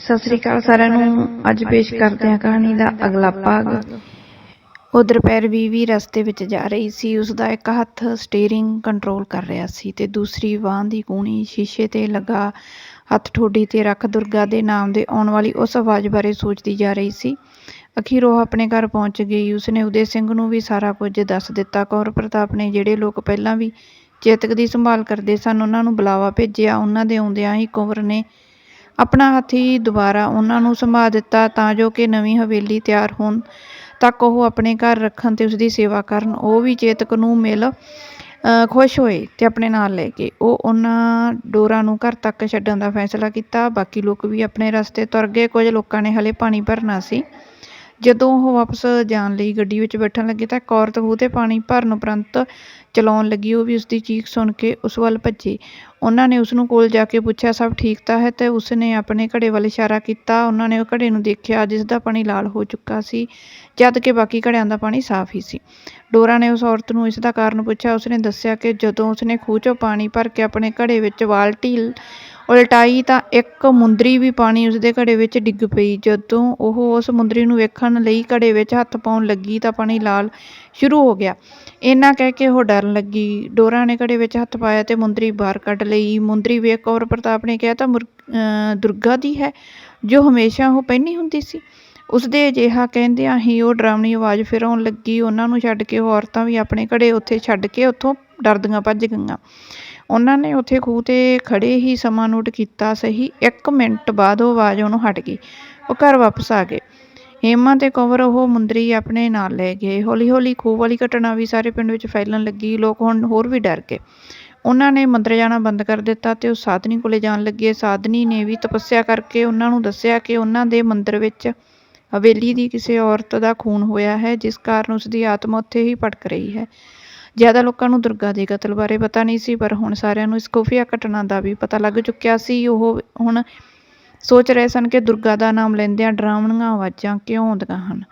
ਸਤਿ ਸ੍ਰੀ ਅਕਾਲ ਸਾਰਿਆਂ ਨੂੰ। ਅੱਜ ਪੇਸ਼ ਕਰਦੇ ਹਾਂ ਕਹਾਣੀ ਦਾ ਅਗਲਾ ਭਾਗ। ਉਧਰ ਪੈਰ ਵੀ ਵੀ ਰਸਤੇ ਵਿੱਚ ਜਾ ਰਹੀ ਸੀ। ਉਸ ਦਾ ਇੱਕ ਹੱਥ ਸਟੀਅਰਿੰਗ ਕੰਟਰੋਲ ਕਰ ਰਿਹਾ ਸੀ ਤੇ ਦੂਸਰੀ ਬਾਂਹ ਦੀ ਕੂਣੀ ਸ਼ੀਸ਼ੇ ਤੇ ਲੱਗਾ ਹੱਥ ਠੋਡੀ ਤੇ ਰੱਖ ਦੁਰਗਾ ਦੇ ਨਾਮ ਦੇ ਆਉਣ ਵਾਲੀ ਉਸ ਆਵਾਜ਼ ਬਾਰੇ ਸੋਚਦੀ ਜਾ ਰਹੀ ਸੀ। ਅਖੀਰ ਉਹ ਆਪਣੇ ਘਰ ਪਹੁੰਚ ਗਈ। ਉਸਨੇ ਉਦੇ ਸਿੰਘ ਨੂੰ ਵੀ ਸਾਰਾ ਕੁਝ ਦੱਸ ਦਿੱਤਾ। ਕੌਰ ਪ੍ਰਤਾਪ ਨੇ ਜਿਹੜੇ ਲੋਕ ਪਹਿਲਾਂ ਵੀ ਚੇਤਕ ਦੀ ਸੰਭਾਲ ਕਰਦੇ ਸਨ, ਉਹਨਾਂ ਨੂੰ ਬੁਲਾਵਾ ਭੇਜਿਆ। ਉਹਨਾਂ ਦੇ ਆਉਂਦਿਆਂ ਹੀ ਕੁੰਵਰ ਨੇ ਆਪਣਾ ਹੱਥ ਦੁਬਾਰਾ ਉਹਨਾਂ ਨੂੰ ਸੰਭਾਲ ਦਿੱਤਾ ਤਾਂ ਜੋ ਕਿ ਨਵੀਂ ਹਵੇਲੀ ਤਿਆਰ ਹੋਣ, ਤੱਕ ਉਹ ਆਪਣੇ ਘਰ ਰੱਖਣ ਤੇ ਉਸਦੀ ਸੇਵਾ ਕਰਨ। ਉਹ ਵੀ ਚੇਤਕ ਨੂੰ ਮਿਲ ਖੁਸ਼ ਹੋਏ ਤੇ ਆਪਣੇ ਨਾਲ ਲੈ ਕੇ ਉਹ ਉਹਨਾਂ ਡੋਰਾਂ ਨੂੰ ਘਰ ਤੱਕ ਛੱਡਣ ਦਾ ਫੈਸਲਾ ਕੀਤਾ। ਬਾਕੀ ਲੋਕ ਵੀ ਆਪਣੇ ਰਸਤੇ ਤੁਰ ਗਏ ਕੁਝ ਲੋਕਾਂ ਨੇ ਹਲੇ ਪਾਣੀ ਭਰਨਾ ਸੀ। ਜਦੋਂ ਉਹ ਵਾਪਸ ਜਾਣ ਲਈ ਗੱਡੀ ਵਿੱਚ ਬੈਠਣ ਲੱਗੇ ਤਾਂ ਇੱਕ ਔਰਤ ਖੂਹ ਤੇ ਪਾਣੀ ਭਰਨ ਉਪਰੰਤ ਚਲਾਉਣ ਲੱਗੀ। ਉਹ ਵੀ ਉਸਦੀ ਚੀਖ ਸੁਣ ਕੇ ਉਸ ਵੱਲ ਭੱਜੀ। ਉਹਨਾਂ ਨੇ ਉਸ ਨੂੰ ਕੋਲ ਜਾ ਕੇ ਪੁੱਛਿਆ, ਸਭ ਠੀਕ ਤਾਂ ਹੈ? ਅਤੇ ਉਸ ਨੇ ਆਪਣੇ ਘੜੇ ਵੱਲ ਇਸ਼ਾਰਾ ਕੀਤਾ। ਉਹਨਾਂ ਨੇ ਉਹ ਘੜੇ ਨੂੰ ਦੇਖਿਆ, ਜਿਸ ਦਾ ਪਾਣੀ ਲਾਲ ਹੋ ਚੁੱਕਾ ਸੀ, ਜਦ ਕਿ ਬਾਕੀ ਘੜਿਆਂ ਦਾ ਪਾਣੀ ਸਾਫ਼ ਹੀ ਸੀ। ਡੋਰਾ ਨੇ ਉਸ ਔਰਤ ਨੂੰ ਇਸ ਦਾ ਕਾਰਨ ਪੁੱਛਿਆ। ਉਸਨੇ ਦੱਸਿਆ ਕਿ ਜਦੋਂ ਉਸਨੇ ਖੂਹ 'ਚੋਂ ਪਾਣੀ ਭਰ ਕੇ ਆਪਣੇ ਘੜੇ ਵਿੱਚ ਬਾਲਟੀ ਉਲਟਾਈ ਤਾਂ ਇੱਕ ਮੁੰਦਰੀ ਵੀ ਪਾਣੀ ਉਸਦੇ ਘੜੇ ਵਿੱਚ ਡਿੱਗ ਪਈ। ਜਦੋਂ ਉਹ ਉਸ ਮੁੰਦਰੀ ਨੂੰ ਵੇਖਣ ਲਈ ਘੜੇ ਵਿੱਚ ਹੱਥ ਪਾਉਣ ਲੱਗੀ ਤਾਂ ਪਾਣੀ ਲਾਲ ਸ਼ੁਰੂ ਹੋ ਗਿਆ। ਇੰਨਾ ਕਹਿ ਕੇ ਉਹ ਡਰਨ ਲੱਗੀ। ਡੋਰਾ ਨੇ ਘੜੇ ਵਿੱਚ ਹੱਥ ਪਾਇਆ ਤੇ ਮੁੰਦਰੀ ਬਾਹਰ ਕੱਢ ਲਈ। ਮੁੰਦਰੀ ਵੇਖ ਕੌਰ ਪ੍ਰਤਾਪ ਨੇ ਕਿਹਾ, ਤਾਂ ਮੁਰ- ਦੁਰਗਾ ਦੀ ਹੈ, ਜੋ ਹਮੇਸ਼ਾ ਉਹ ਪਹਿਨੀ ਹੁੰਦੀ ਸੀ। ਉਸਦੇ ਅਜਿਹਾ ਕਹਿੰਦਿਆਂ ਹੀ ਉਹ ਡਰਾਵਣੀ ਆਵਾਜ਼ ਫਿਰ ਆਉਣ ਲੱਗੀ। ਉਹਨਾਂ ਨੂੰ ਛੱਡ ਕੇ ਉਹ ਔਰਤਾਂ ਵੀ ਆਪਣੇ ਘੜੇ ਉੱਥੇ ਛੱਡ ਕੇ ਉੱਥੋਂ ਡਰਦੀਆਂ ਭੱਜ ਗਈਆਂ। ਉਹਨਾਂ ਨੇ ਉੱਥੇ ਖੂਹ ਤੇ ਖੜ੍ਹੇ ਹੀ ਸਮਾਂ ਨੋਟ ਕੀਤਾ ਸਹੀ। ਇੱਕ ਮਿੰਟ ਬਾਅਦ ਉਹ ਆਵਾਜ਼ ਉਹਨੂੰ ਹਟ ਗਈ। ਉਹ ਘਰ ਵਾਪਸ ਆ ਗਏ। ਹੇਮਾ ਤੇ ਕੰਵਰ ਉਹ ਮੁੰਦਰੀ ਆਪਣੇ ਨਾਲ ਲੈ ਗਏ। ਹੌਲੀ ਹੌਲੀ ਖੂਹ ਵਾਲੀ ਘਟਨਾ ਵੀ ਸਾਰੇ ਪਿੰਡ ਵਿੱਚ ਫੈਲਣ ਲੱਗੀ। ਲੋਕ ਹੁਣ ਹੋਰ ਵੀ ਡਰ ਗਏ। ਉਹਨਾਂ ਨੇ ਮੰਦਰ ਜਾਣਾ ਬੰਦ ਕਰ ਦਿੱਤਾ ਤੇ ਉਹ ਸਾਧਨੀ ਕੋਲੇ ਜਾਣ ਲੱਗੇ। ਸਾਧਨੀ ਨੇ ਵੀ ਤਪੱਸਿਆ ਕਰਕੇ ਉਹਨਾਂ ਨੂੰ ਦੱਸਿਆ ਕਿ ਉਹਨਾਂ ਦੇ ਮੰਦਰ ਵਿੱਚ ਹਵੇਲੀ ਦੀ ਕਿਸੇ ਔਰਤ ਦਾ ਖੂਨ ਹੋਇਆ ਹੈ, ਜਿਸ ਕਾਰਨ ਉਸ ਦੀ ਆਤਮਾ ਉੱਥੇ ਹੀ ਭਟਕ ਰਹੀ ਹੈ। ਜ਼ਿਆਦਾ ਲੋਕਾਂ ਨੂੰ ਦੁਰਗਾ ਦੇ ਕਤਲ ਬਾਰੇ ਪਤਾ ਨਹੀਂ ਸੀ, ਪਰ ਹੁਣ ਸਾਰਿਆਂ ਨੂੰ ਇਸ ਖੁਫੀਆ ਘਟਨਾ ਦਾ ਵੀ ਪਤਾ ਲੱਗ ਚੁੱਕਿਆ ਸੀ। ਉਹ ਹੁਣ ਸੋਚ ਰਹੇ ਸਨ ਕਿ ਦੁਰਗਾ ਦਾ ਨਾਮ ਲੈਂਦਿਆਂ ਡਰਾਵਣੀਆਂ ਆਵਾਜ਼ਾਂ ਕਿਉਂ ਆਉਂਦੀਆਂ ਹਨ।